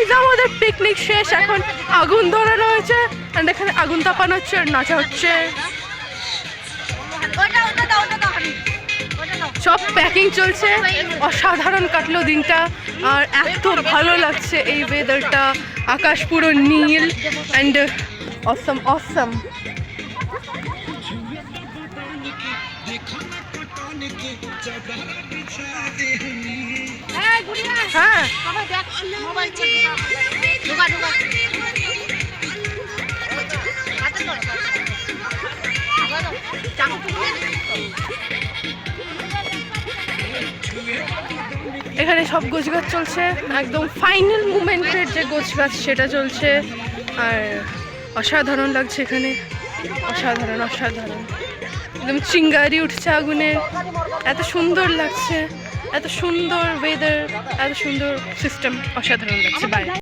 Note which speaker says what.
Speaker 1: Guys আমাদের picnic শেষ, এখন আগুন ধরানো হয়েছে and এখানে আগুন তাপানো হচ্ছে, নাচা হচ্ছে। সব প্যাকিং চলছে, অসাধারণ কাটলো দিনটা, আর এত ভালো লাগছে এই ওয়েদারটা আকাশ পুরো নীল অ্যান্ড অসম অসম
Speaker 2: হ্যাঁ গুড়িয়া
Speaker 1: হ্যাঁ। এখানে সব গোছগাছ চলছে। একদম ফাইনাল মুমেন্টের যে গোছগাছ সেটা চলছে। আর অসাধারণ লাগছে এখানে। অসাধারণ অসাধারণ। একদম চিঙ্গারি উঠছে আগুনের এত সুন্দর লাগছে। এত সুন্দর ওয়েদার এত সুন্দর সিস্টেম অসাধারণ লাগছে। বাইরে